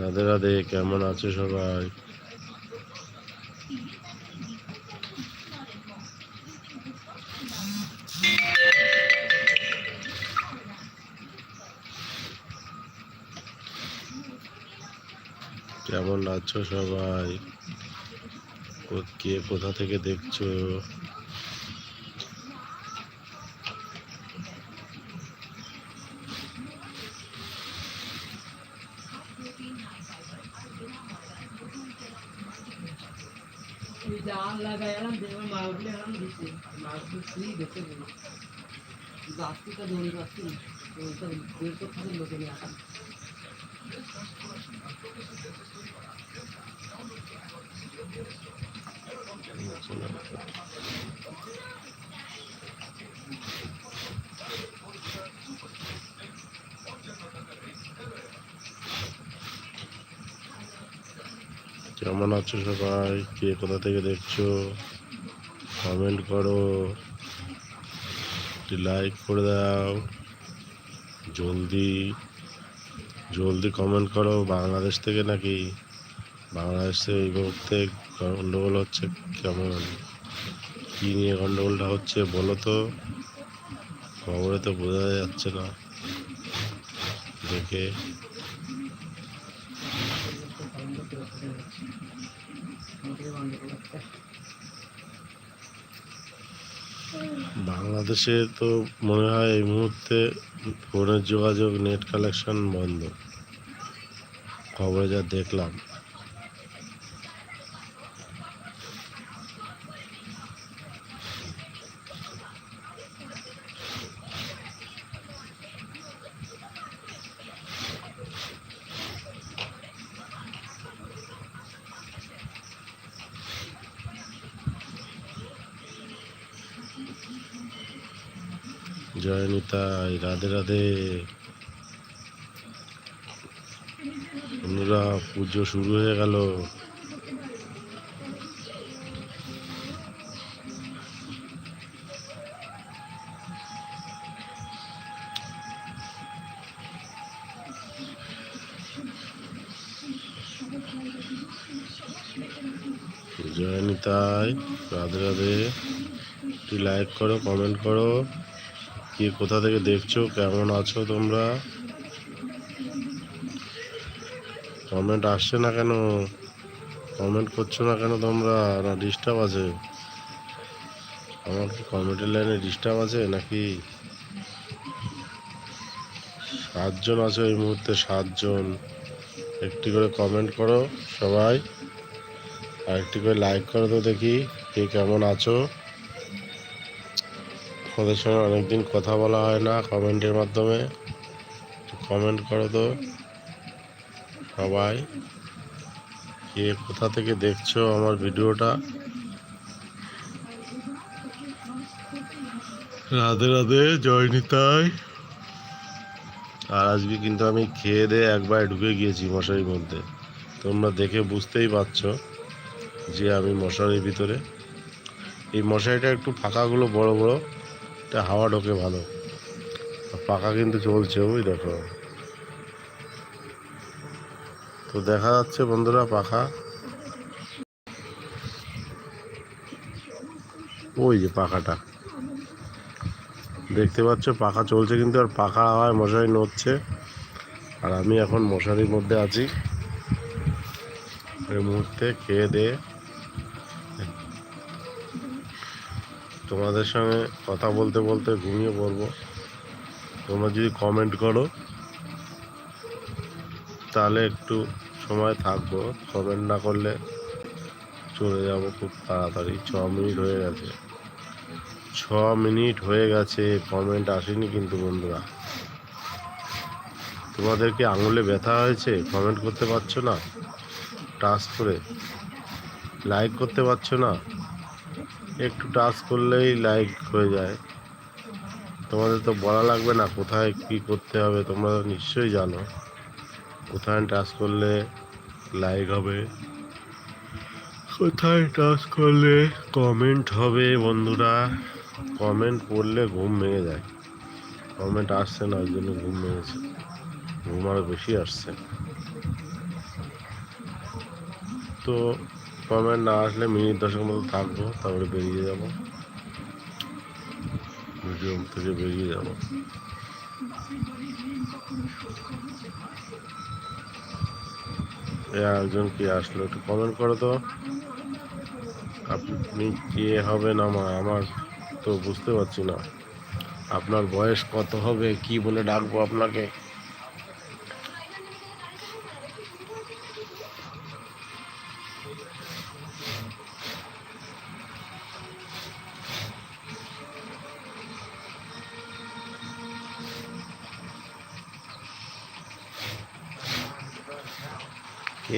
রাধে রাধে কেমন আছো সবাই? কেমন আছো সবাই? কো- কোথা থেকে দেখছ? জাল লাগাই এলাম দেখলাম মাছগুলো এলাম দিচ্ছে। মাছগুলো শুই দেখতে পেল গাছটিটা দড়ি না ওইটা বের করতে হবে, লোকে কেমন আছো সবাই? কে কোথা থেকে দেখছ? কমেন্ট করো। লাইক করে দাও। জলদি জলদি কমেন্ট করো। বাংলাদেশ থেকে নাকি? বাংলাদেশে এই মুহূর্তে গন্ডগোল হচ্ছে কেমন? কী নিয়ে গন্ডগোলটা হচ্ছে বলো তো? খবরে তো বোঝা যাচ্ছে না। দেখে। বাংলাদেশে তো মনে হয় এই মুহূর্তে ফোনের যোগাযোগ, নেট কালেকশন বন্ধ। খবরে যা দেখলাম। জয় নিতাই রাধে রাধে। বন্ধুরা, পুজো শুরু হয়ে গেল। জয় নিতাই রাধে রাধে। একটি লাইক করো কমেন্ট করো। কি কোথা থেকে দেখছ? কেমন আছো তোমরা? কমেন্ট আসছে না কেন? কমেন্ট করছ না কেন তোমরা? না ডিস্টার্ব আছে? আমার কি কমেন্টের লাইনে ডিস্টার্ব আছে নাকি? সাতজন আছো এই মুহূর্তে, সাতজন। একটি করে কমেন্ট করো সবাই। আর একটি করে লাইক করো তো দেখি কে কেমন আছো। ওদের সঙ্গে অনেকদিন কথা বলা হয় না কমেন্টের মাধ্যমে। কমেন্ট করো তো সবাই, কে কোথা থেকে দেখছ আমার ভিডিওটা? রাধে রাধে, জয় নিতাই। আর আজকে কিন্তু আমি খেয়ে দিয়ে একবার ঢুকে গিয়েছি মশারির মধ্যে। তোমরা দেখে বুঝতেই পারছ যে আমি মশারির ভিতরে। এই মশারিটা একটু ফাঁকাগুলো বড় বড়। এটা হাওয়া ঢোকে ভালো। পাখা কিন্তু চলছে, ওই দেখো। তো দেখা যাচ্ছে বন্ধুরা পাখা। ওই যে পাখাটা। দেখতে পাচ্ছ পাখা চলছে কিন্তু, আর পাখা হাওয়ায় মশারি নড়ছে। আর আমি এখন মশারির মধ্যে আছি। এই মুহূর্তে খেয়ে দিয়ে তোমাদের সঙ্গে কথা বলতে বলতে ঘুমিয়ে পড়ব। তোমরা যদি কমেন্ট করো, তাহলে একটু সময় থাকব। কমেন্ট না করলে চলে যাব খুব তাড়াতাড়ি। ছ মিনিট হয়ে গেছে। ছ মিনিট হয়ে গেছে কমেন্ট আসেনি কিন্তু বন্ধুরা। তোমাদের কি আঙুলে ব্যথা হয়েছে? কমেন্ট করতে পারছ না? টাচ করে। লাইক করতে পারছ না? একটু টাচ করলেই লাইক হয়ে যায়। তোমাদের তো বলা লাগবে না কোথায় কি করতে হবে, তোমরা নিশ্চয়ই জানো। কোথায় টাচ করলে লাইক হবে? কোথায় টাচ করলে কমেন্ট হবে বন্ধুরা? কমেন্ট পড়লে ঘুম ভেঙে যায়। কমেন্ট আসছে না, ওই জন্য ঘুম ভেঙেছে। ঘুম আরও বেশি আসছে। তো কমেন্ট না আসলে মিনিট দশের মতো থাকব, তারপরে বেরিয়ে যাব। ভিডিও থেকে বেরিয়ে যাব। একজন কি আসলো, একটু কমেন্ট করো তো আপনি কে হবেন আমার? আমার তো বুঝতে পারছি না। আপনার বয়স কত হবে, কি বলে ডাকবো আপনাকে? কে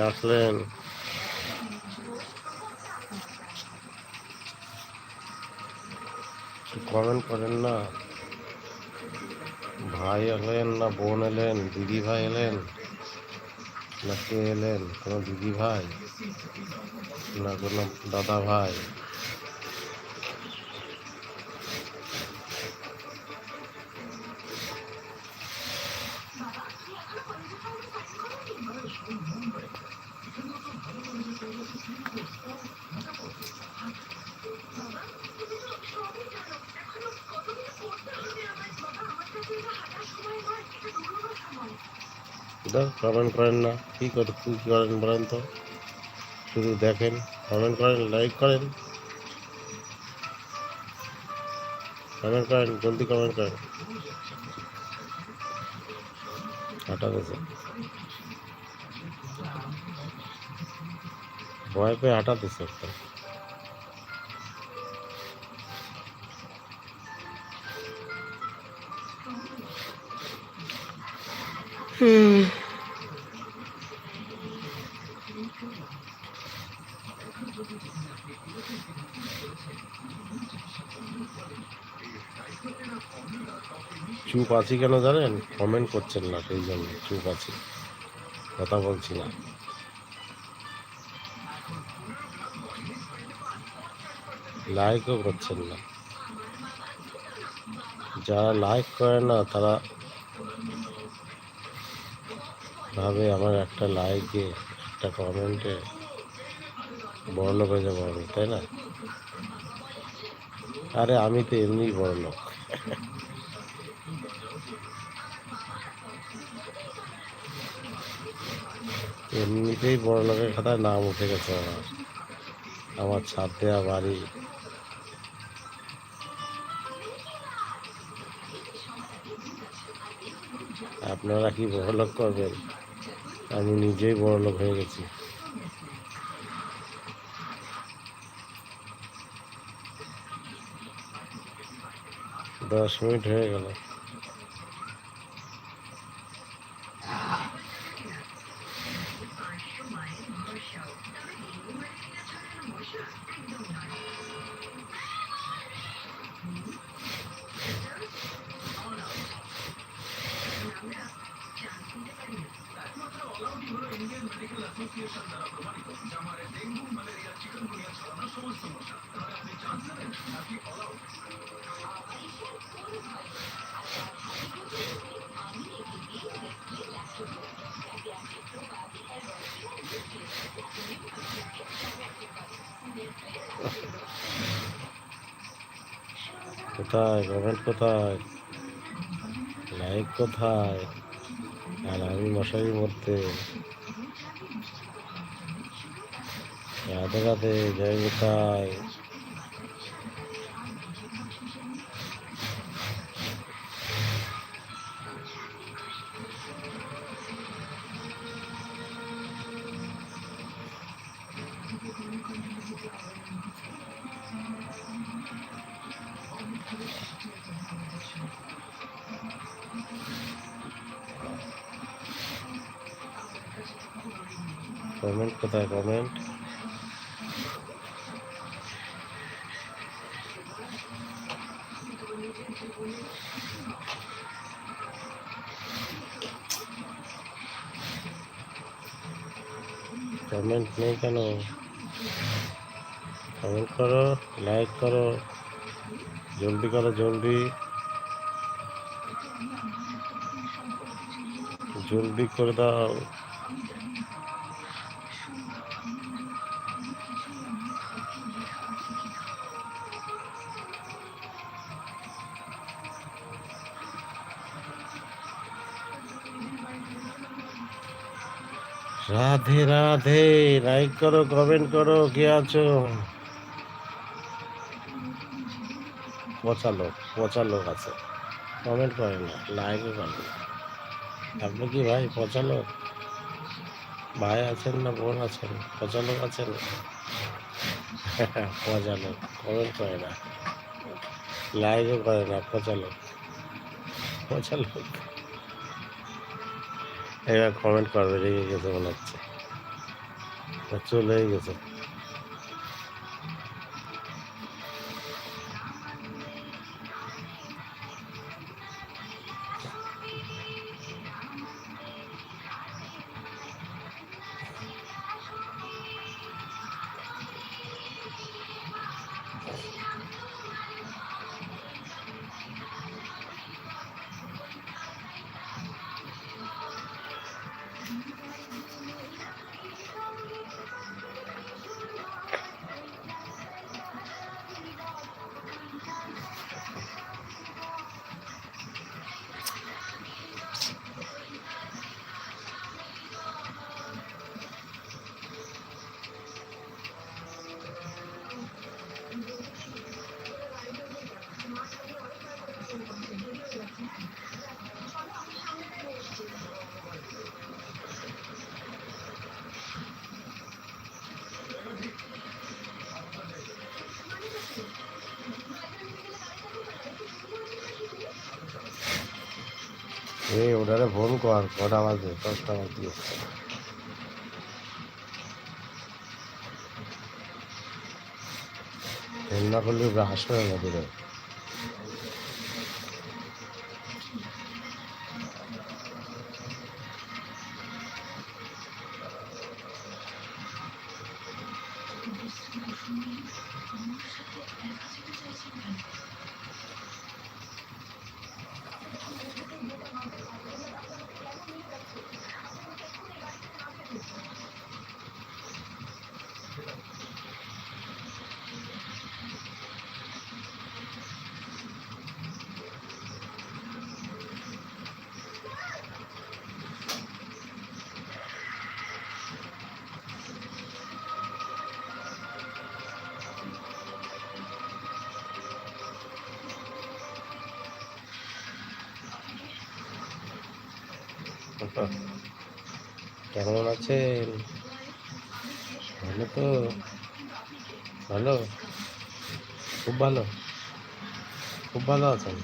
আসলেন? কমেন্ট করেন না। ভাই এলেন না, বোন এলেন, দিদি ভাই এলেন, না কে এলেন? কোনো দিদি ভাই? না কোনো দাদা ভাই। কমেন্ট করেন না। কী করে কী করেন বলেন তো? শুধু দেখেন কমেন্ট করেন লাইক করেন। কমেন্ট করেন, জলদি কমেন্ট করেন। হাঁটা গেছে। ভয় পেয়ে হাঁটাতেছে একটা। চুপ আছি কেন জানেন? কমেন্ট করছেন না, সেই জন্য চুপ আছি কথা বলছি না। লাইকও করছেন না। যারা লাইক করে না, তারা ভাবে আমার একটা লাইকে একটা কমেন্টে বড় লোক হয়ে যাব আমি তাই না? আরে আমি তো এমনিই বড় এমনিতেই বড় লোকের খাতায় নাম উঠে গেছে আমার। আমার ছাদ দেওয়া বাড়ি। আপনারা কি বড় লোক করবেন? আমি নিজেই বড় লোক হয়ে গেছি। দশ মিনিট হয়ে গেল। কোথায় কমেন্ট কোথায় লাইক কোথায় আর আমি মশারি মধ্যে রাধে রাধে জয় কোথায় কমেন্ট কোথায় কমেন্ট কমেন্ট নেই কেন কমেন্ট করো লাইক করো জলদি করো জলদি জলদি করে দাও রাধে রাধে লাইক করো কমেন্ট করো, কে আছো? পচা লোক পচা লোক আছে। কমেন্ট করে না লাইকও করে না। আপনি কি ভাই, পচা লোক? ভাই আছেন না বোন আছেন? পচা লোক আছেন? পচা লোক কমেন্ট করে না। লাইকও করে না, পচা লোক। পচা লোক। এবার কমেন্ট করবে রেগে গেছে মনে হচ্ছে। চলেই চলে গেছে। এই ওটারে ফোন কর কটা বাজে? দশটা বাজে। ফোন না করলে আসবে না দূরে কেমন আছেন ভালো তো। ভালো? খুব ভালো? খুব ভালো আছেন?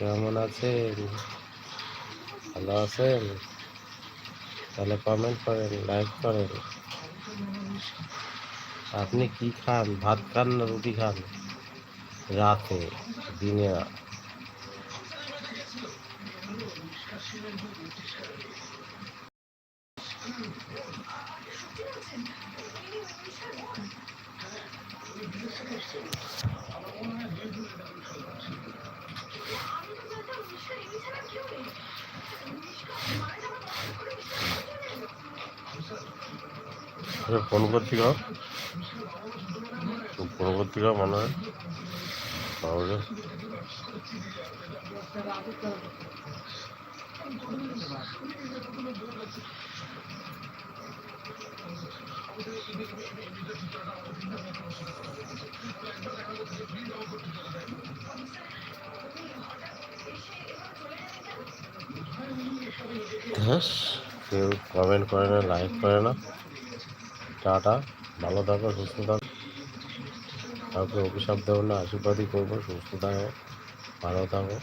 কেমন আছেন? ভালো আছেন? তাহলে কমেন্ট করেন লাইক করেন। আপনি কি খান? ভাত খান না রুটি খান? রাতে, দিনে আরে ফোন গাও ফোন গাও মনে? হয় তাহলে কেউ কমেন্ট করে না লাইক করে না। টাটা, ভালো থাকো, সুস্থ থাকো। কাউকে অভিশাপ দেবো না, আশীর্বাদই করব, সুস্থ থাকো, ভালো থাকো।